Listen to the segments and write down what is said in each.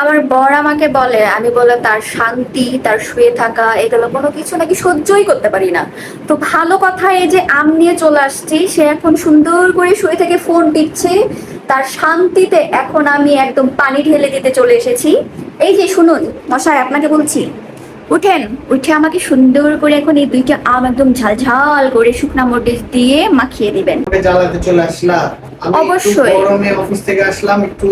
আমার বর আমাকে বলে আমি বলে তার শান্তি তার শুয়ে থাকা এগুলো কোনো কিছু নাকি সহ্যই করতে পারি না। তো ভালো কথা এই যে আম নিয়ে চলে আসছি সে এখন সুন্দর করে শুয়ে থেকে ফোন টিপছে। তার শান্তিতে এখন আমি একদম পানি ঢেলে দিতে চলে এসেছি। এই যে শুনুন মশাই আপনাকে বলছি উঠেন উঠে আমাকে সুন্দর করে এখন এই দুইটা আম একদম ঝালঝাল করে শুকনা মরিচ দিয়ে মাখিয়ে দিবেন। চলে আসলা। আমি একটু অবশ্যই। গরমে অফিস থেকে আসলাম একটু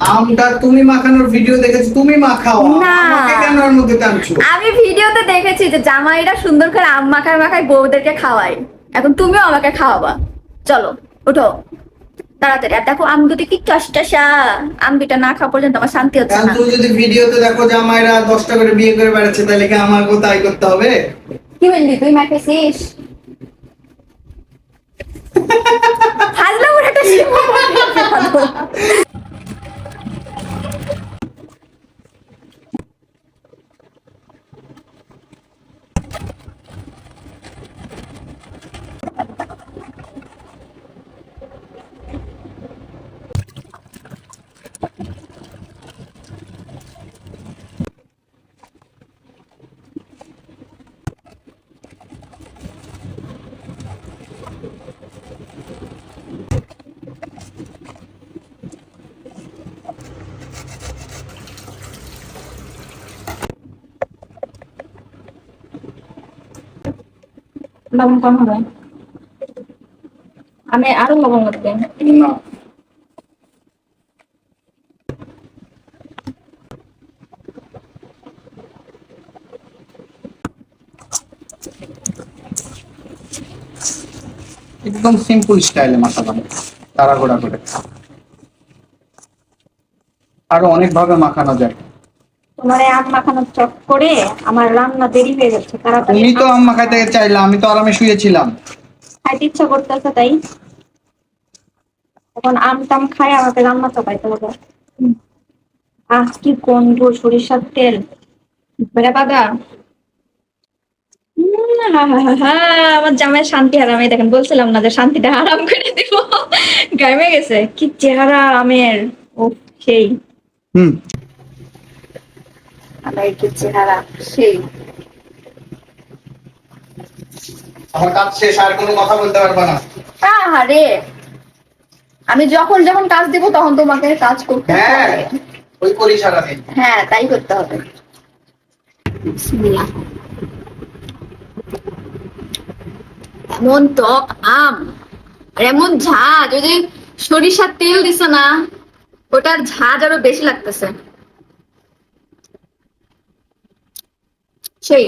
আমটা তুমি মাখানোর ভিডিও দেখেছ তুমি মাখাও। না। কেন ওর মধ্যে টানছো? আমি ভিডিওতে দেখেছি যে জামাইরা সুন্দর করে আম মাখায় মাখায় বউদেরকে খাওয়ায়। এখন তুমিও আমাকে খাওয়াবা। চলো উঠো। তাড়াতাড়ি। আর দেখো আম দুটি কি টসটসা। আম দুটা না খাওয়া পর্যন্ত আমার শান্তি হচ্ছে না। তুমি যদি ভিডিওতে দেখো আমায়রা দশটা করে বিয়ে করে বেড়াচ্ছে তাহলে কি আমাকে তাই করতে হবে? কি বললি তুই মাখাইছিস হাজলা উঠাটা লবণ কম হবে। আমি আরও লবণ করতে একদম সিম্পল স্টাইলে মাখালাম তাড়াহুড়া করে। আরও অনেক ভাবে মাখানো যায়। তোমার আম মাখানোর চট করে আমার রান্না দেরি হয়ে যাচ্ছে তাড়াতাড়ি তুমি তো আম মাখাইতে চাইলা আমি তো আরামে শুয়েছিলাম। খাইতে ইচ্ছা করতেছে তাই। এখন আম টাম খাই আমাকে রান্না হবে। আহ কি গন্ধ সরিষার তেল? বেড়া আমার জামাই শান্তি হারাম এই দেখেন বলছিলাম না যে শান্তিটা হারাম করে দিব। গেছে কি চেহারা আমের। ও সেই। হুম। চেহারা সেই আমার কাজ শেষ আর কোনো কথা বলতে পারবা না। আরে আমি যখন যখন কাজ দিব তখন তোমাকে কাজ করতে হ্যাঁ হবে ওই করি সারাদিন হ্যাঁ তাই করতে হবে। বিসমিল্লাহ। এমন টক আম আর এমন ঝাঁজ ওই যে সরিষার তেল দিছে না ওটার ঝাঁজ আরও বেশি লাগতেছে। সেই